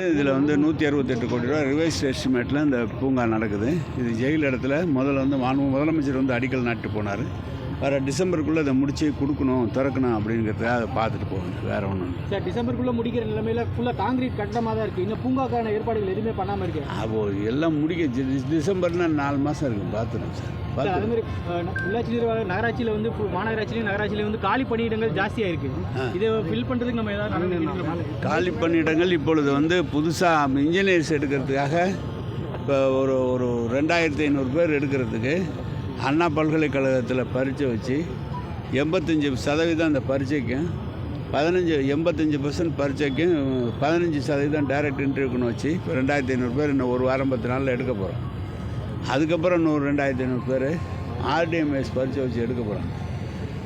இதில் வந்து நூற்றி அறுபத்தெட்டு கோடி ரூபா ரிவைஸ் எஸ்டிமேட்டில் இந்த பூங்கா நடக்குது. இது ஜெயில் இடத்துல முதல்ல வந்து மாண்பு முதலமைச்சர் வந்து அடிக்கல் நாட்டு போனார். வர டிசம்பருக்குள்ளே இதை முடிச்சு கொடுக்கணும் திறக்கணும் அப்படிங்கிறதுக்காக அதை பார்த்துட்டு போகணும் வேறு ஒன்றும் சார் டிசம்பருக்குள்ள முடிக்கிற நிலைமையில ஃபுல்லாக காங்கிரீட் கட்டடமாக தான் இருக்கு. இன்னும் பூங்காக்கான ஏற்பாடுகள் எதுவுமே பண்ணாமல் இருக்கு? அப்போ எல்லாம் முடிக்க டி- டிசம்பர்னா நாலு மாதம் இருக்குது பார்த்துருங்க சார். அதே மாதிரி உள்ளாட்சி நிர்வாக நகராட்சியில் வந்து மாநகராட்சியிலையும் நகராட்சியிலையும் வந்து காலி பணியிடங்கள் ஜாஸ்தியாக இருக்கு. இதை ஃபில் பண்ணுறதுக்கு நம்ம ஏதாவது? காலி பணியிடங்கள் இப்பொழுது வந்து புதுசாக இன்ஜினியர்ஸ் எடுக்கிறதுக்காக இப்போ ஒரு ஒரு ரெண்டாயிரத்தி ஐநூறு பேர் எடுக்கிறதுக்கு அண்ணா பல்கலைக்கழகத்தில் பரீட்சை வச்சு எண்பத்தஞ்சு சதவீதம் அந்த பரீட்சைக்கும் பதினஞ்சு எண்பத்தஞ்சு பர்சன்ட் பரீட்சைக்கும் பதினஞ்சு சதவீதம் டைரக்ட் இன்டர்வியூக்குன்னு வச்சு இப்போ ரெண்டாயிரத்தி ஐநூறு பேர் இன்னும் ஒரு வாரம் பத்து நாளில் எடுக்க போகிறோம் அதுக்கப்புறம் இன்னொரு ரெண்டாயிரத்தி ஐநூறு பேர் ஆர்டிஎம்எஸ் பரீட்சை வச்சு எடுக்க போகிறாங்க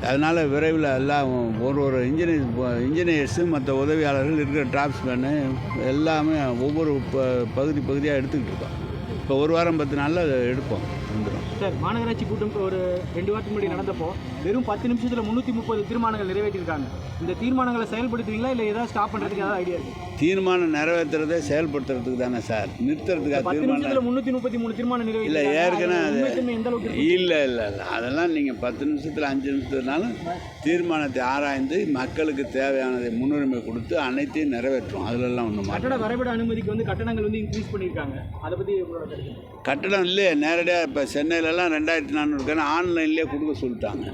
அதனால் விரைவில் எல்லாம் ஒரு ஒரு இன்ஜினியர் இன்ஜினியர்ஸு மற்ற உதவியாளர்கள் இருக்கிற டிராப்ஸ்மேனு எல்லாமே ஒவ்வொரு ப பகுதி பகுதியாக எடுத்துக்கிட்டு இருக்கோம். இப்போ ஒரு வாரம் பத்து நாளில் அதை எடுப்போம். வந்துடும் சார் மாநகராட்சி கூட்டம் ஒரு ரெண்டு வாரத்துக்கு முன்னாடி நடந்தப்போ வெறும் பத்து நிமிஷத்தில் முந்நூற்றி முப்பது தீர்மானங்கள் நிறைவேற்றிருக்காங்க. இந்த தீர்மானங்களை செயல்படுத்துவீங்களா இல்லை ஏதாவது ஸ்டாப் பண்ணுறதுக்கு ஏதாவது ஐடியா இருக்கு? தீர்மானம் நிறைவேற்றுறதை செயல்படுத்துறதுக்கு தானே சார். நிறுத்துறதுக்காக தீர்மானம் நிமிஷத்தில் முந்நூற்றி முப்பத்தி மூணு தீர்மானம் இல்லை நிறைவேற்றி ஏற்கனவே அளவுக்கு இருக்கு? இல்லை இல்லை இல்லை. அதெல்லாம் நீங்கள் பத்து நிமிஷத்தில் அஞ்சு நிமிஷத்துனாலும் தீர்மானத்தை ஆராய்ந்து மக்களுக்கு தேவையானதை முன்னுரிமை கொடுத்து அனைத்தையும் நிறைவேற்றும் அதிலெல்லாம் ஒன்றும் கட்டட வரைபட அனுமதிக்கு வந்து கட்டணங்கள் வந்து இன்க்ரீஸ் பண்ணியிருக்காங்க. அதை பற்றி கட்டணம் இல்லையே நேரடியாக இப்போ சென்னையிலலாம் ரெண்டாயிரத்தி நானூறுக்கான ஆன்லைன்லேயே கொடுக்க சொல்லிட்டாங்க.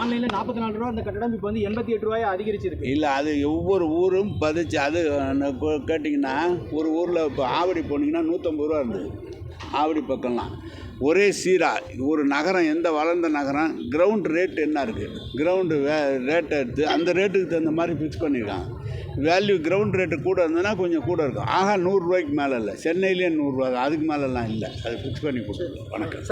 ஆன்லைனில் நாற்பத்தி நாலு ரூபா அந்த கட்டணம் இப்போ வந்து எண்பத்தி எட்டு ரூபாய் அதிகரிச்சிருக்கு. இல்லை அது ஒவ்வொரு ஊரும் பதிச்சு அது கேட்டிங்கன்னா ஒரு ஊரில் இப்போ ஆவடி போனீங்கன்னா நூற்றம்பது ரூபா இருந்தது. ஆவடி பக்கம்லாம். ஒரே சீராக ஒரு நகரம் எந்த வளர்ந்த நகரம் கிரவுண்ட் ரேட் என்ன இருக்குது கிரவுண்டு வே ரேட்டை எடுத்து அந்த ரேட்டுக்கு தகுந்த மாதிரி ஃபிக்ஸ் பண்ணியிருக்காங்க வேல்யூ கிரவுண்ட் ரேட்டு கூட இருந்ததுன்னா கொஞ்சம் கூட இருக்கும். ஆகா நூறுரூவாய்க்கு மேலே இல்லை. சென்னையிலேயே நூறுரூவா அதுக்கு மேலெல்லாம் இல்லை. அது ஃபிக்ஸ் பண்ணி கொடுத்துருக்கோம் வணக்கம்.